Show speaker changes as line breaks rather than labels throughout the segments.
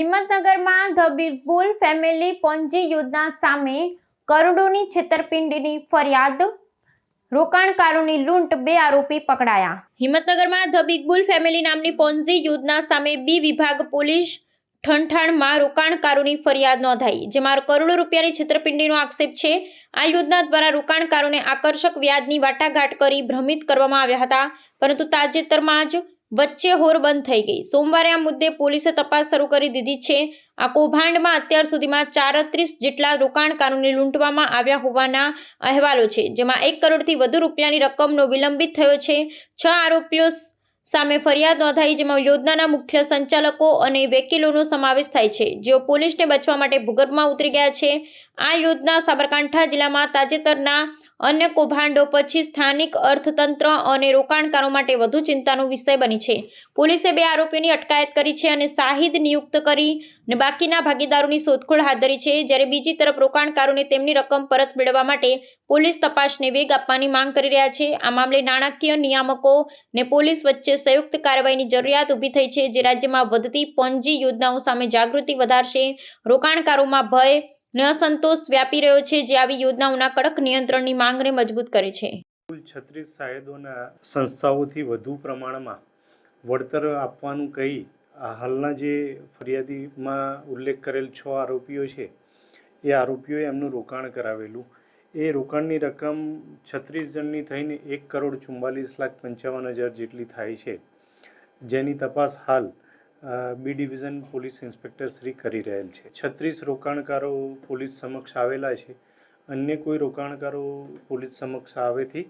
હિંમતનગરમાં the big bull family Ponzi યોજના સામે કરોડોની છેતરપિંડીની ફરિયાદ, રોકાણકારોની લૂંટ બે આરોપી પકડાયા. હિંમતનગરમાં ધ બિગ બુલ ફેમિલી નામની પોન્ઝી યોજના સામે બી વિભાગ પોલીસ ઠણઠાણમાં રોકાણકારોની ફરિયાદ નોંધાઈ, જેમાં કરોડો રૂપિયાની છેતરપિંડીનો આક્ષેપ છે. આ યોજના દ્વારા રોકાણકારોને આકર્ષક વ્યાજની વાટાઘાટ કરી ભ્રમિત કરવામાં આવ્યા હતા, પરંતુ તાજેતરમાં જ વચ્ચે હોર બંધ થઈ ગઈ. સોમવારે આ મુદ્દે પોલીસે તપાસ શરૂ કરી દીધી છે. આ કૌભાંડમાં અત્યાર સુધીમાં ચારત્રીસ જેટલા રોકાણકારોને લૂંટવામાં આવ્યા હોવાના અહેવાલો છે, જેમાં એક કરોડથી વધુ રૂપિયાની રકમનો વિલંબિત થયો છે. છ આરોપીઓ સામે ફરિયાદ નોંધાઈ, જેમાં યોજનાના મુખ્ય સંચાલકો અને વકીલોનો સમાવેશ થાય છે. જેઓ પોલીસને બચવા માટે ભૂગર્ભમાં ઉતરી ગયા છે. આ યોજના સાબરકાંઠા જિલ્લામાં તાજેતરના અન્ય કૌભાંડો પછી સ્થાનિક અર્થતંત્ર અને રોકાણકારો માટે વધુ ચિંતાનો વિષય બની છે. પોલીસે બે આરોપીઓની અટકાયત કરી છે અને શાહિદ નિયુક્ત કરી અને બાકીના ભાગીદારોની શોધખોળ હાથ ધરી છે. જ્યારે બીજી તરફ રોકાણકારોને તેમની રકમ પરત મેળવવા માટે પોલીસ તપાસને વેગ આપવાની માંગ કરી રહ્યા છે. આ મામલે નાણાકીય નિયામકો ને પોલીસ વચ્ચે સંયુક્ત કાર્યવાહીની જરૂરિયાત ઊભી થઈ છે, જે રાજ્યમાં વધતી પોન્જી યોજનાઓ સામે જાગૃતિ વધારશે. રોકાણકારોમાં ભય ને અસંતોષ વ્યાપી રહ્યો છે જે આવી યોજનાઓના કડક નિયંત્રણની માંગને મજબૂત કરે છે.
કુલ છત્રીસ સાહેદોના સંસ્થાઓથી વધુ પ્રમાણમાં વળતર આપવાનું કહી હાલના જે ફરિયાદીમાં ઉલ્લેખ કરેલ છ આરોપીઓ છે, એ આરોપીઓએ એમનું રોકાણ કરાવેલું. એ રોકાણની રકમ છત્રીસ જણની થઈને એક કરોડ ચુમ્માલીસ લાખ પંચાવન હજાર જેટલી થાય છે. જેની તપાસ હાલ B division police inspector Shri કરી રહેલ છે. છત્રીસ રોકાણકારો પોલીસ સમક્ષ આવેલા છે. અન્ય કોઈ રોકાણકારો પોલીસ સમક્ષ આવેથી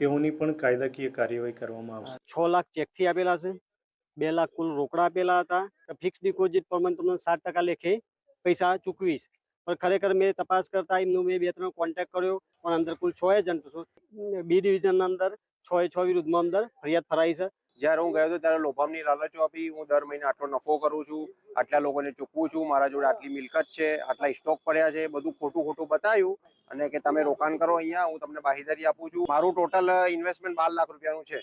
તેઓની પણ કાયદાકીય કાર્યવાહી કરવામાં આવશે.
છ લાખ ચેકથી આપેલા છે. બે લાખ કુલ રોકડા આપેલા હતા. ફિક્સ ડિપોઝિટ પ્રમાણે તમને સાત ટકા લેખે પૈસા ચૂકવીશ પણ ખરેખર મેં તપાસ કરતા એમનો મેં બે ત્રણ કોન્ટેક્ટ કર્યો. પણ અંદર કુલ છ એજન્ટ બી ડિવિઝનના અંદર છ એ છ વિરુદ્ધમાં અંદર ફરિયાદ ફરાઈ છે.
જ્યારે હું ગયો હતો ત્યારે લોભામની લાલચો આપી. હું દર મહિને આટલો નફો કરું છું, આટલા લોકોને ચૂકવું છું, મારા જોડે આટલી મિલકત છે, આટલા સ્ટોક પડ્યા છે, બધું ખોટું ખોટું બતાવ્યું અને કે તમે રોકાણ કરો અહીંયા, હું તમને બાહીદારી આપું છું. મારું ટોટલ ઇન્વેસ્ટમેન્ટ બાર લાખ રૂપિયાનું છે.